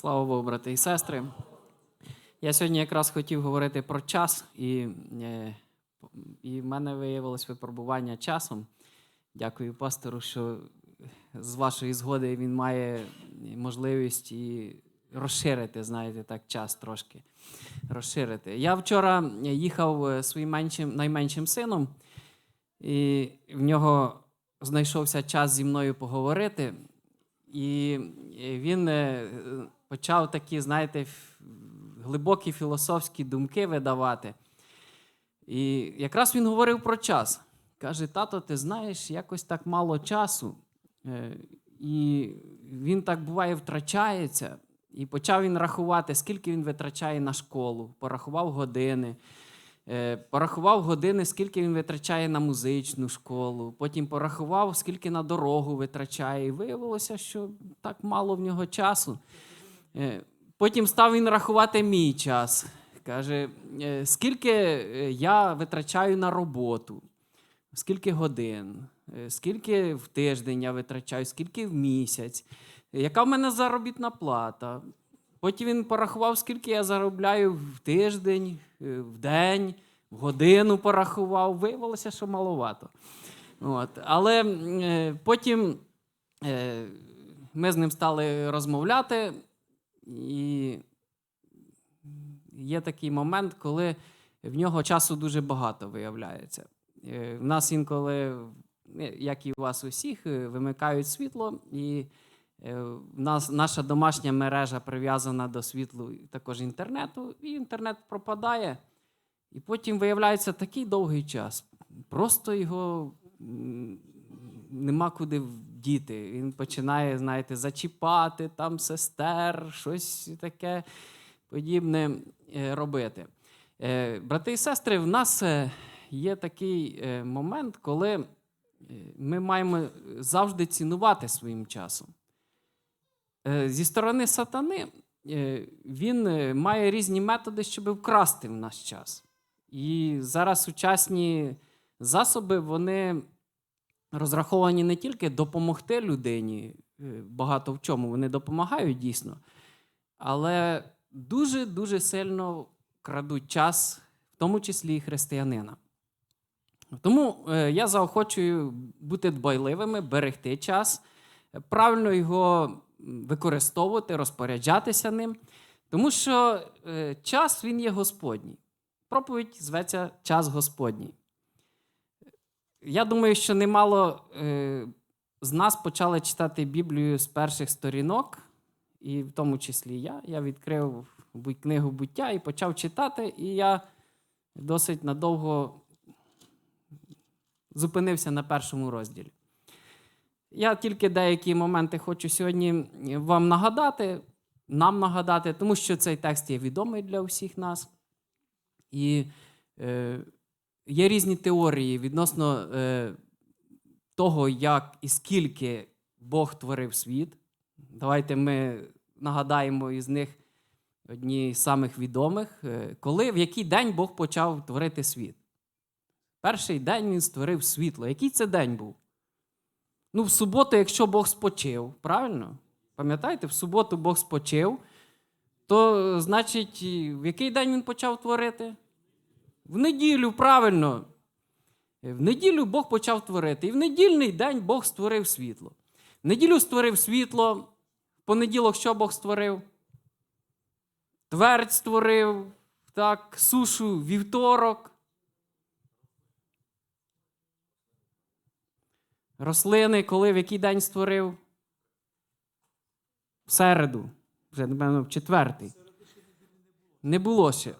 Слава Богу, брати і сестри. Я сьогодні якраз хотів говорити про час, і, е, і в мене виявилось випробування часом. Дякую пастору, що з вашої згоди він має можливість і розширити, знаєте, так, час трошки. Розширити. Я вчора їхав своїм меншим, найменшим сином, і в нього знайшовся час зі мною поговорити. І він е, почав такі, знаєте, глибокі філософські думки видавати. І якраз він говорив про час. Каже: тато, ти знаєш, якось так мало часу. Е, І він так буває втрачається. І почав він рахувати, скільки він витрачає на школу, порахував години. Е, Порахував години, скільки він витрачає на музичну школу, потім порахував, скільки на дорогу витрачає. І виявилося, що так мало в нього часу. Е, Потім став він рахувати мій час. Каже, «Е, скільки я витрачаю на роботу, скільки годин, скільки в тиждень я витрачаю, скільки в місяць, яка в мене заробітна плата. Потім він порахував, скільки я заробляю в тиждень, е, в день, в годину порахував. Виявилося, що маловато. От. Але е, потім е, ми з ним стали розмовляти, і є такий момент, коли в нього часу дуже багато виявляється. Е, В нас інколи, е, як і у вас усіх, е, вимикають світло, і нас, наша домашня мережа прив'язана до світлу також інтернету, і інтернет пропадає. І потім виявляється такий довгий час. Просто його нема куди діти. Він починає, знаєте, зачіпати там сестер, щось таке подібне е, робити. Е, Брати і сестри, в нас е, є такий е, момент, коли е, ми маємо завжди цінувати своїм часом. Е, Зі сторони сатани е, він е, має різні методи, щоб вкрасти в наш час. І зараз сучасні засоби вони розраховані не тільки допомогти людині, багато в чому вони допомагають дійсно, але дуже-дуже сильно крадуть час, в тому числі і християнина. Тому я заохочую бути дбайливими, берегти час, правильно його використовувати, розпоряджатися ним, тому що е, час він є Господній. Проповідь зветься Час Господній. Я думаю, що немало е, з нас почали читати Біблію з перших сторінок, і в тому числі я. Я відкрив книгу буття і почав читати, і я досить надовго зупинився на першому розділі. Я тільки деякі моменти хочу сьогодні вам нагадати, нам нагадати, тому що цей текст є відомий для всіх нас. І е, є різні теорії відносно е, того, як і скільки Бог творив світ. Давайте ми нагадаємо із них одні з самих відомих, Е, коли, в який день Бог почав творити світ. Перший день він створив світло. Який це день був? Ну, в суботу, якщо Бог спочив, правильно? Пам'ятаєте, в суботу Бог спочив, то, значить, в який день він почав творити? В неділю, правильно. В неділю Бог почав творити. І в недільний день Бог створив світло. В неділю створив світло. В понеділок що Бог створив? Твердь створив, так, сушу, вівторок. Рослини, коли в який день створив? В середу. Вже, напевно, в четвертий. Не було ще.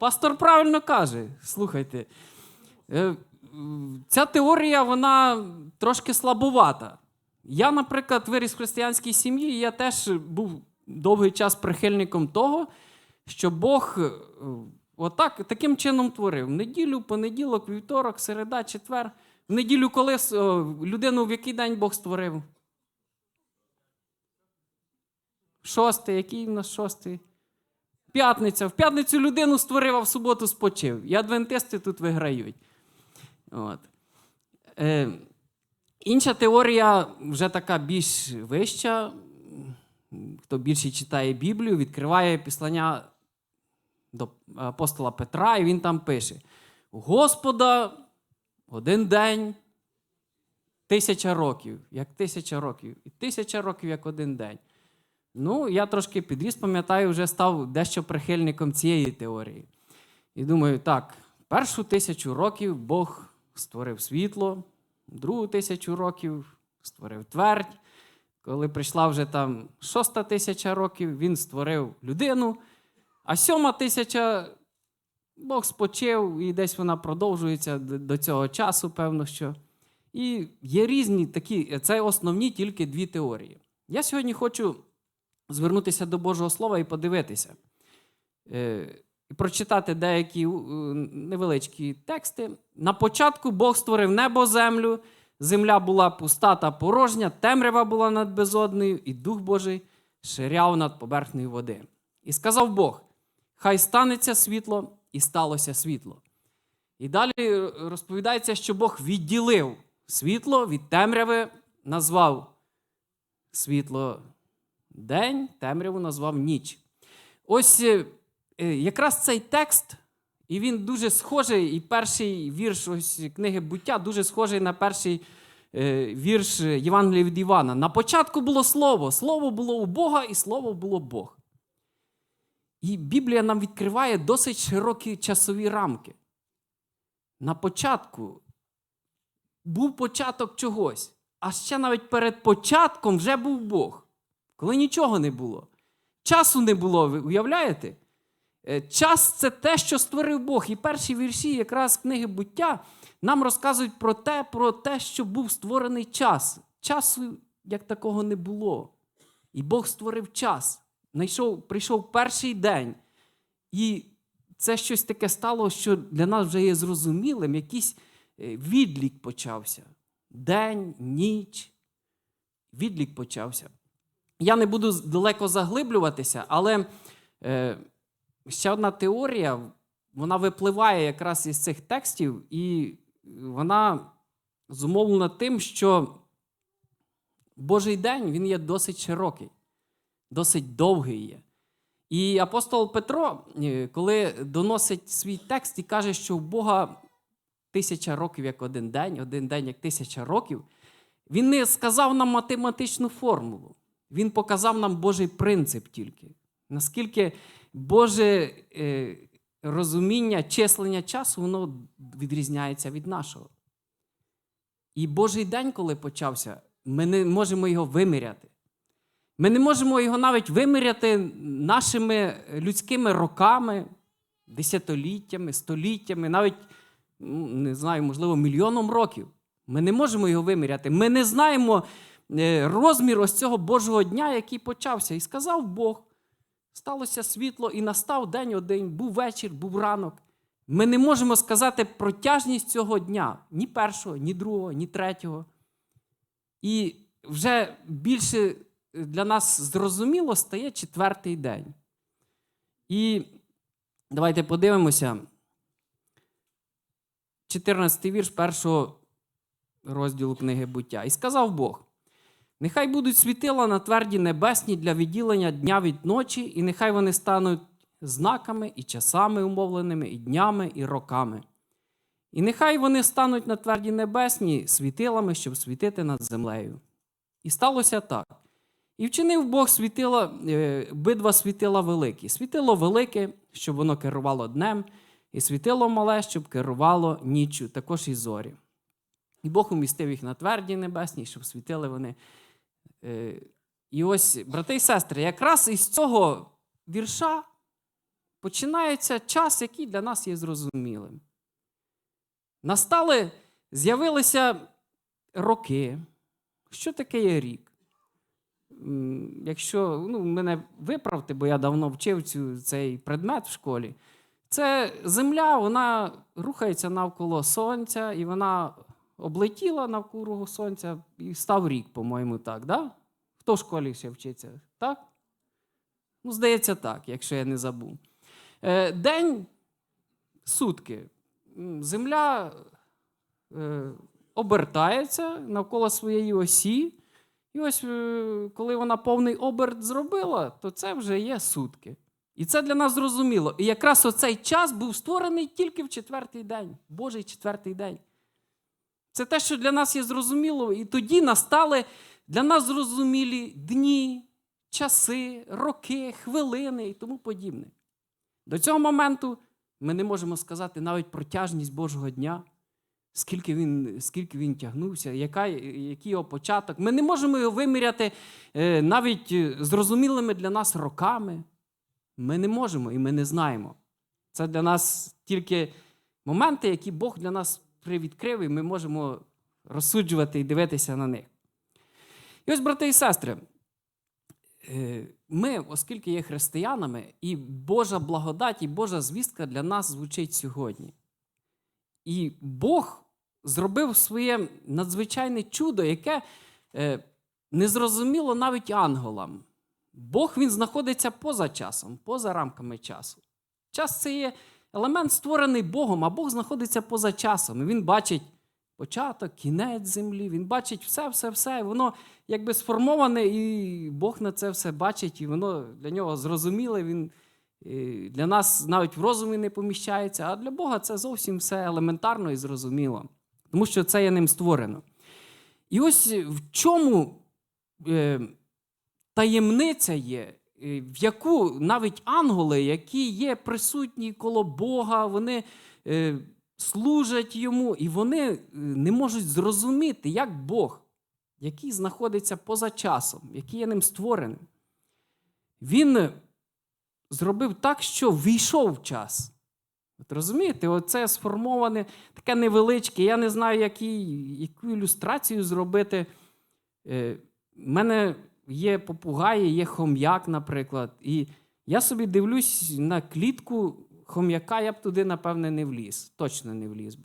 Пастор правильно каже. Слухайте. Е, Ця теорія, вона трошки слабувата. Я, наприклад, виріс в християнській сім'ї, я теж був довгий час прихильником того, що Бог е, отак, таким чином творив. Неділю, понеділок, вівторок, середа, четвер. В неділю, коли людину в який день Бог створив? Шостий, який в нас шостий? П'ятниця. В п'ятницю людину створив, а в суботу спочив. І адвентисти тут виграють. От. Е, інша теорія вже така більш вища. хто більше читає Біблію, відкриває післання до апостола Петра, і він там пише: Господа один день тисяча років, як тисяча років, і тисяча років як один день. Ну, я трошки підріс, пам'ятаю, вже став дещо прихильником цієї теорії. І думаю, так, першу тисячу років Бог створив світло, другу тисячу років створив твердь. Коли прийшла вже там шоста тисяча років, він створив людину, а сьома тисяча Бог спочив, і десь вона продовжується до цього часу, певно, що. І є різні такі, це основні тільки дві теорії. Я сьогодні хочу звернутися до Божого Слова і подивитися, е, і прочитати деякі е, невеличкі тексти. На початку Бог створив небо, землю, земля була пуста та порожня, темрява була над безоднею, і Дух Божий ширяв над поверхнею води. І сказав Бог: Хай станеться світло, і сталося світло. І далі розповідається, що Бог відділив світло від темряви, назвав світло день, темряву назвав ніч. Ось е, е, якраз цей текст, і він дуже схожий, і перший вірш ось книги буття дуже схожий на перший е, вірш Євангелія від Івана. На початку було слово, слово було у Бога, і слово було Бог. І Біблія нам відкриває досить широкі часові рамки. На початку був початок чогось, а ще навіть перед початком вже був Бог, коли нічого не було. Часу не було, ви уявляєте? Е, Час це те, що створив Бог. І перші вірші, якраз книги буття, нам розказують про те, про те, що був створений час. Часу як такого не було. І Бог створив час. Найшов, прийшов перший день. І це щось таке стало, що для нас вже є зрозумілим. Якийсь е, відлік почався. День, ніч. Відлік почався. Я не буду далеко заглиблюватися, але е, ще одна теорія, вона випливає якраз із цих текстів, і вона зумовлена тим, що Божий день він є досить широкий, досить довгий є. І апостол Петро, е, коли доносить свій текст і каже, що в Бога тисяча років як один день, один день як тисяча років, він не сказав нам математичну формулу. Він показав нам Божий принцип тільки. Наскільки Боже е, розуміння, числення часу, воно відрізняється від нашого. І Божий день, коли почався, ми не можемо його виміряти. Ми не можемо його навіть виміряти нашими людськими роками, десятиліттями, століттями, навіть, ну, не знаю, можливо, мільйоном років. Ми не можемо його виміряти. Ми не знаємо е, розмір ось цього Божого дня, який почався. І сказав Бог: сталося світло, і настав день один, був вечір, був ранок. Ми не можемо сказати протяжність цього дня ні першого, ні другого, ні третього. І вже більше для нас зрозуміло стає четвертий день. І давайте подивимося. 14 вірш першого розділу книги буття. І сказав Бог: Нехай будуть світила на тверді небесні для відділення дня від ночі, і нехай вони стануть знаками і часами умовленими, і днями, і роками. І нехай вони стануть на тверді небесні світилами, щоб світити над землею. І сталося так. І вчинив Бог світила, е, обидва світила великі. Світило велике, щоб воно керувало днем, і світило мале, щоб керувало ніччю, також і зорі. І Бог умістив їх на тверді небесні, щоб світили вони. Е, І ось, брати і сестри, якраз із цього вірша починається час, який для нас є зрозумілим. Настали, з'явилися роки. Що таке є рік? Якщо ну, мене виправте, бо я давно вчив цю, цей предмет в школі, це земля, вона рухається навколо сонця, і вона облетіла навколо сонця і став рік, по-моєму, так. Да? Хто в школі ще вчиться? Так? Ну, здається, так, якщо я не забув. Е, День сутки. Земля е, обертається навколо своєї осі, І ось е, коли вона повний оберт зробила, то це вже є сутки. І це для нас зрозуміло. І якраз оцей час був створений тільки в четвертий день, Божий четвертий день. Це те, що для нас є зрозуміло, і тоді настали для нас зрозумілі дні, часи, роки, хвилини і тому подібне. До цього моменту ми не можемо сказати навіть про тяжність Божого дня, скільки він, скільки він тягнувся, яка, який його початок. Ми не можемо його виміряти е, навіть е, зрозумілими для нас роками. Ми не можемо і ми не знаємо. Це для нас тільки моменти, які Бог для нас привідкрив, і ми можемо розсуджувати і дивитися на них. І ось, брати і сестри, е, ми, оскільки є християнами, і Божа благодать, і Божа звістка для нас звучить сьогодні. І Бог зробив своє надзвичайне чудо, яке е, не зрозуміло навіть ангелам. Бог він знаходиться поза часом, поза рамками часу. Час це є елемент, створений Богом, а Бог знаходиться поза часом. І Він бачить початок, кінець землі, він бачить все, все, все. І воно якби сформоване, і Бог на це все бачить, і воно для нього зрозуміле. Він е, для нас навіть в розумі не поміщається, а для Бога це зовсім все елементарно і зрозуміло, тому що це є ним створено. І ось в чому е, таємниця є, е, в яку навіть ангели, які є присутні коло Бога, вони е, служать йому, і вони е, не можуть зрозуміти, як Бог, який знаходиться поза часом, який є ним створеним. Він е, зробив так, що війшов в час. От розумієте, оце сформоване таке невеличке. Я не знаю, які, яку ілюстрацію зробити. Е, в мене є попугаї, є хом'як, наприклад. І я собі дивлюсь на клітку хом'яка, я б туди, напевне, не вліз. Точно не вліз би.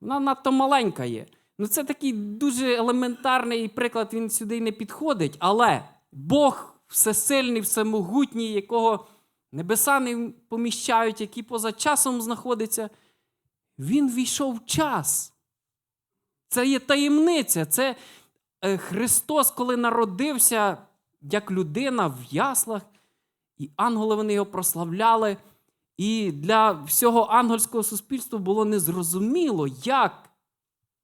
Вона надто маленька є. Ну, це такий дуже елементарний приклад, він сюди не підходить. Але Бог всесильний, всемогутній, якого небеса не поміщають, який поза часом знаходиться, він війшов в час. Це є таємниця. Це е, Христос, коли народився як людина в яслах, і ангели вони його прославляли. І для всього ангельського суспільства було незрозуміло, як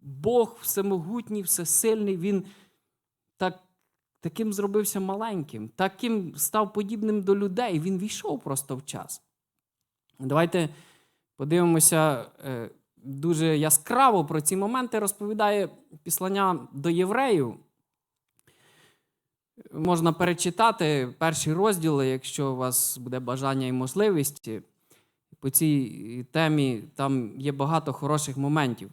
Бог всемогутній, всесильний, він так, таким зробився маленьким, таким став подібним до людей. Він війшов просто в час. Давайте подивимося е, дуже яскраво про ці моменти, розповідає післання до євреїв. Можна перечитати перші розділи, якщо у вас буде бажання і можливість. По цій темі там є багато хороших моментів.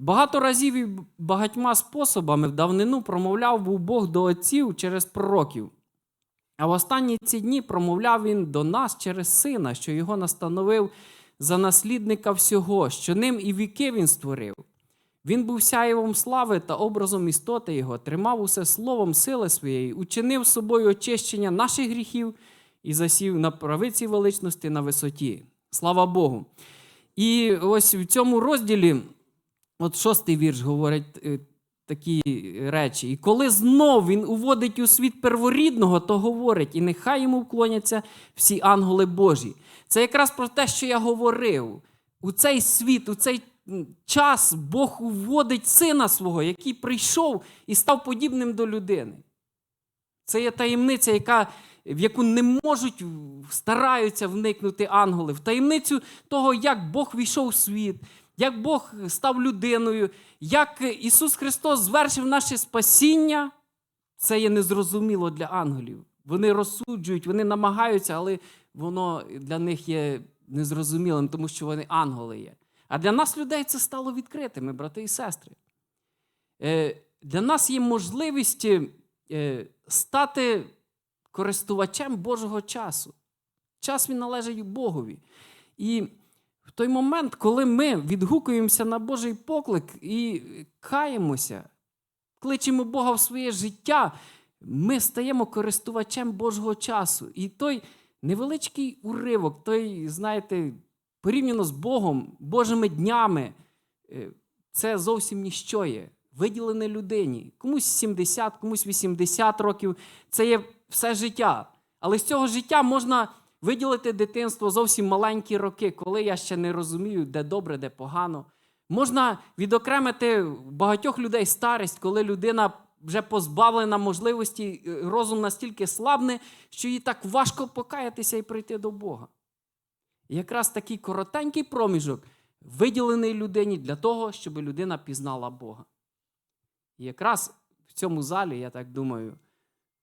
Багато разів і багатьма способами в давнину промовляв був Бог до отців через пророків. А в останні ці дні промовляв він до нас через сина, що його настановив за наслідника всього, що ним і віки він створив. Він був сяєвом слави та образом істоти Його, тримав усе словом сили своєї, учинив собою очищення наших гріхів і засів на правиці величності на висоті. Слава Богу. І ось в цьому розділі, от шостий вірш говорить е, такі речі. І коли знов він уводить у світ перворідного, то говорить, і нехай йому вклоняться всі ангели Божі. Це якраз про те, що я говорив. У цей світ, у цей час Бог уводить сина свого, який прийшов і став подібним до людини. Це є таємниця, яка, в яку не можуть, стараються вникнути ангели, в таємницю того, як Бог війшов в світ, як Бог став людиною, як Ісус Христос звершив наше спасіння. Це є незрозуміло для ангелів. Вони розсуджують, вони намагаються, але воно для них є незрозумілим, тому що вони ангели є. А для нас, людей, це стало відкритими, брати і сестри. Е, Для нас є можливість е, стати користувачем Божого часу. Час він належить Богові. І той момент, коли ми відгукуємося на Божий поклик і каємося, кличемо Бога в своє життя, ми стаємо користувачем Божого часу. І той невеличкий уривок, той, знаєте, порівняно з Богом, Божими днями, е, це зовсім ніщо є. виділене людині. Комусь 70, комусь 80 років. Це є все життя. Але з цього життя можна виділити дитинство зовсім маленькі роки, коли я ще не розумію, де добре, де погано. Можна відокремити багатьох людей старість, коли людина вже позбавлена можливості, е, розум настільки слабне, що їй так важко покаятися і прийти до Бога. І якраз такий коротенький проміжок виділений людині для того, щоб людина пізнала Бога. І якраз в цьому залі, я так думаю,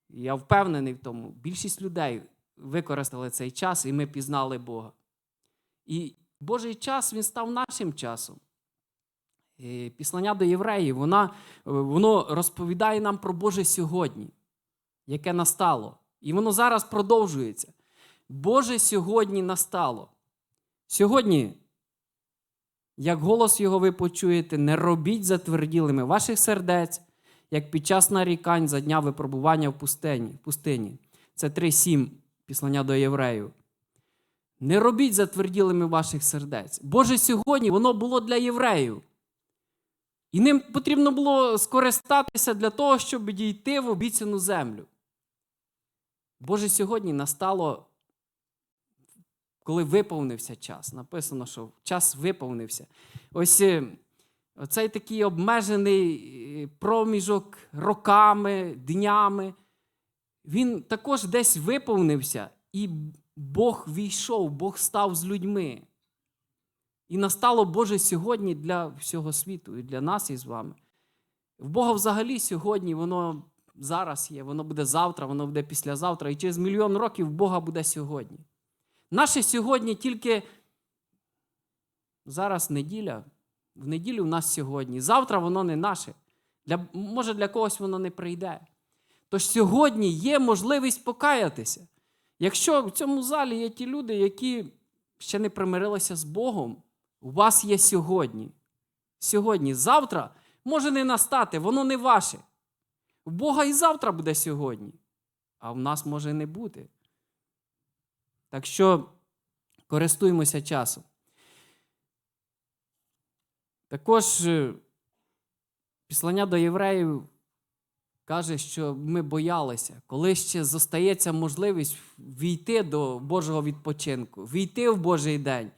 я впевнений в тому, більшість людей використали цей час, і ми пізнали Бога. І Божий час він став нашим часом. І Післання до євреїв, вона, воно розповідає нам про Боже сьогодні, яке настало. І воно зараз продовжується. Боже сьогодні настало. Сьогодні, як голос його ви почуєте, не робіть затверділими ваших сердець, як під час нарікань за дня випробування в пустині. пустині. Це 3.7 післання до євреїв. Не робіть затверділими ваших сердець. Боже сьогодні воно було для євреїв. І ним потрібно було скористатися для того, щоб дійти в обіцяну землю. Боже сьогодні настало, коли виповнився час. Написано, що час виповнився. Ось е, оцей такий обмежений е, проміжок роками, днями. Він також десь виповнився, і Бог війшов, Бог став з людьми. І настало Боже сьогодні для всього світу, і для нас і з вами. В Бога взагалі сьогодні воно зараз є, воно буде завтра, воно буде післязавтра, і через мільйон років Бога буде сьогодні. Наше сьогодні тільки зараз неділя, в неділю в нас сьогодні. Завтра воно не наше. Для, Може, для когось воно не прийде. Тож сьогодні є можливість покаятися. Якщо в цьому залі є ті люди, які ще не примирилися з Богом, у вас є сьогодні. Сьогодні, завтра може не настати, воно не ваше. У Бога і завтра буде сьогодні, а в нас може не бути. Так що користуємося часом. Також е, післання до євреїв каже, що ми боялися, коли ще зостається можливість війти до Божого відпочинку, війти в Божий день,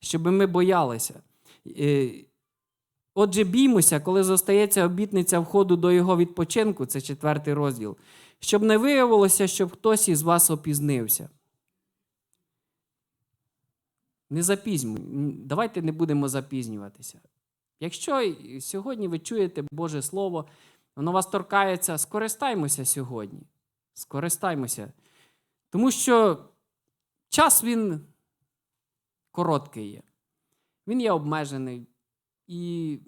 щоб ми боялися. Е, Отже, біймося, коли зостається обітниця входу до його відпочинку, це четвертий розділ, щоб не виявилося, щоб хтось із вас опізнився. Не запізнюй. Давайте не будемо запізнюватися. Якщо сьогодні ви чуєте Боже Слово, воно вас торкається, скористаймося сьогодні. Скористаймося. Тому що час він короткий є. Він є обмежений. І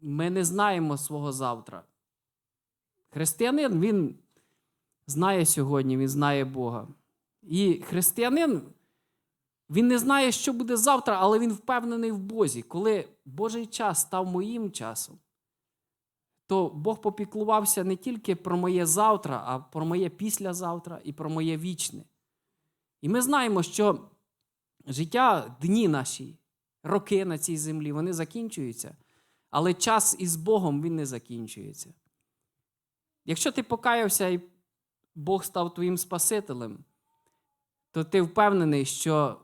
ми не знаємо свого завтра. Християнин він знає сьогодні, він знає Бога. І християнин він не знає, що буде завтра, але він впевнений в Бозі. Коли Божий час став моїм часом, то Бог попіклувався не тільки про моє завтра, а про моє післязавтра і про моє вічне. І ми знаємо, що життя, дні наші, роки на цій землі, вони закінчуються, але час із Богом він не закінчується. Якщо ти покаявся і Бог став твоїм Спасителем, то ти впевнений, що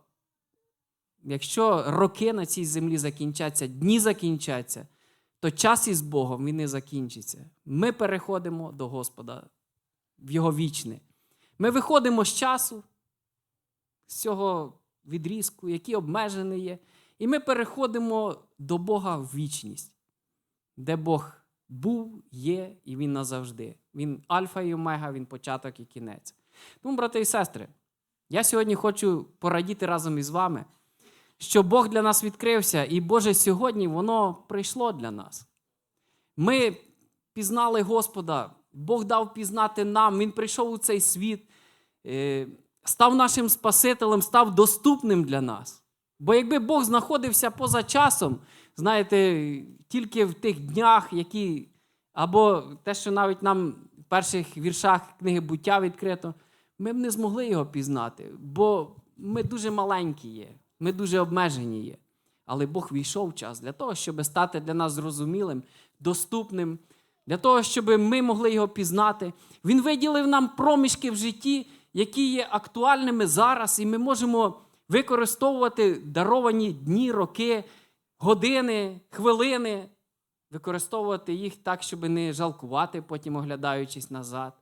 якщо роки на цій землі закінчаться, дні закінчаться, то час із Богом він не закінчиться. Ми переходимо до Господа в Його вічне. Ми виходимо з часу, з цього відрізку, який обмежений є, і ми переходимо до Бога в вічність, де Бог був, є і Він назавжди. Він альфа і омега, він початок і кінець. Тому, брати і сестри, я сьогодні хочу порадіти разом із вами, що Бог для нас відкрився, і Боже сьогодні воно прийшло для нас. Ми пізнали Господа, Бог дав пізнати нам, Він прийшов у цей світ, е, став нашим Спасителем, став доступним для нас. Бо якби Бог знаходився поза часом, знаєте, тільки в тих днях, які, або те, що навіть нам в перших віршах книги буття відкрито, ми б не змогли його пізнати, бо ми дуже маленькі є, ми дуже обмежені є. Але Бог війшов час для того, щоб стати для нас зрозумілим, доступним, для того, щоб ми могли його пізнати. Він виділив нам проміжки в житті, які є актуальними зараз, і ми можемо використовувати даровані дні, роки, години, хвилини, використовувати їх так, щоб не жалкувати, потім оглядаючись назад.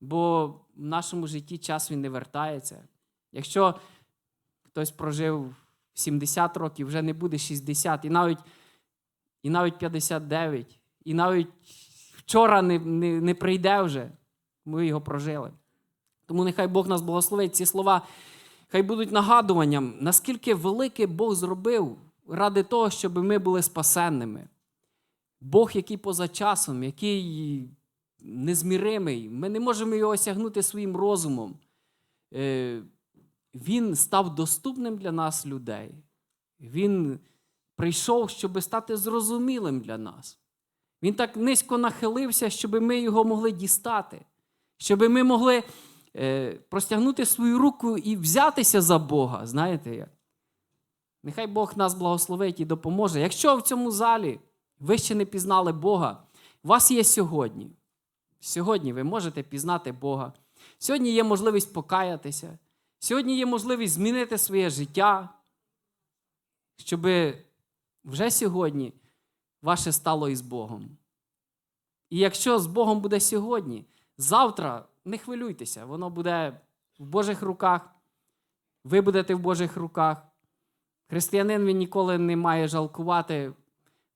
Бо в нашому житті час він не вертається. Якщо хтось прожив 70 років, вже не буде 60, і навіть, і навіть 59, і навіть вчора не, не, не прийде вже, ми його прожили. Тому нехай Бог нас благословить. Ці слова хай будуть нагадуванням, наскільки велике Бог зробив ради того, щоб ми були спасенними. Бог, який поза часом, який незміримий, ми не можемо його осягнути своїм розумом. Він став доступним для нас людей. Він прийшов, щоб стати зрозумілим для нас. Він так низько нахилився, щоб ми його могли дістати, щоб ми могли е, простягнути свою руку і взятися за Бога. Знаєте як? Нехай Бог нас благословить і допоможе. Якщо в цьому залі ви ще не пізнали Бога, у вас є сьогодні. Сьогодні ви можете пізнати Бога. Сьогодні є можливість покаятися. Сьогодні є можливість змінити своє життя, щоб вже сьогодні ваше стало із Богом. І якщо з Богом буде сьогодні, завтра не хвилюйтеся, воно буде в Божих руках, ви будете в Божих руках. Християнин він ніколи не має жалкувати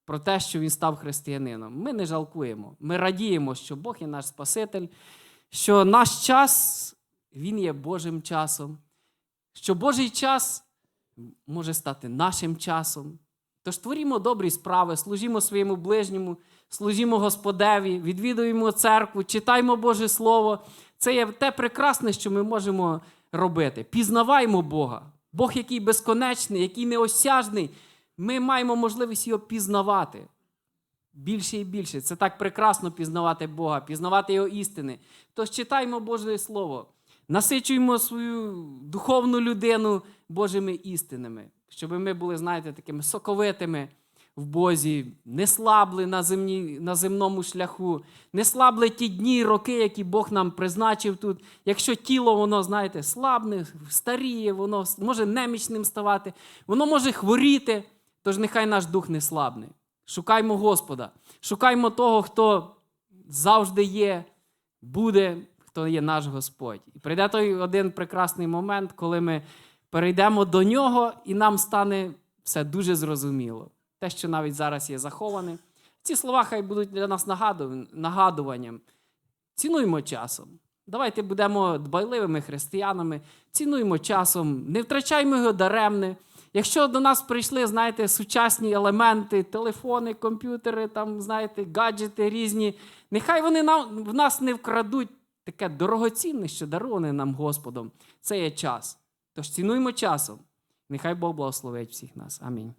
про те, що він став християнином. Ми не жалкуємо. Ми радіємо, що Бог є наш Спаситель, що наш час він є Божим часом, що Божий час може стати нашим часом. Тож творімо добрі справи, служімо своєму ближньому, служімо Господеві, відвідуємо церкву, читаймо Боже Слово. Це є те прекрасне, що ми можемо робити. Пізнаваймо Бога. Бог, який безконечний, який неосяжний, ми маємо можливість його пізнавати. Більше і більше. Це так прекрасно пізнавати Бога, пізнавати Його істини. Тож читаймо Боже Слово, насичуємо свою духовну людину Божими істинами, щоб ми були, знаєте, такими соковитими в Бозі, не слабли на, земні, на земному шляху, не слабли ті дні, роки, які Бог нам призначив тут. Якщо тіло, воно, знаєте, слабне, старіє, воно може немічним ставати, воно може хворіти, тож нехай наш дух не слабне. Шукаймо Господа, шукаймо того, хто завжди є, буде, хто є наш Господь. І прийде той один прекрасний момент, коли ми перейдемо до нього, і нам стане все дуже зрозуміло. Те, що навіть зараз є заховане. Ці слова хай будуть для нас нагадуванням. Цінуймо часом. Давайте будемо дбайливими християнами, цінуймо часом, не втрачаймо його даремне. Якщо до нас прийшли, знаєте, сучасні елементи, телефони, комп'ютери, там, знаєте, гаджети різні, нехай вони нам, в нас не вкрадуть таке дорогоцінне, що дароване нам Господом. Це є час. Тож цінуймо часом. Нехай Бог благословить всіх нас. Амінь.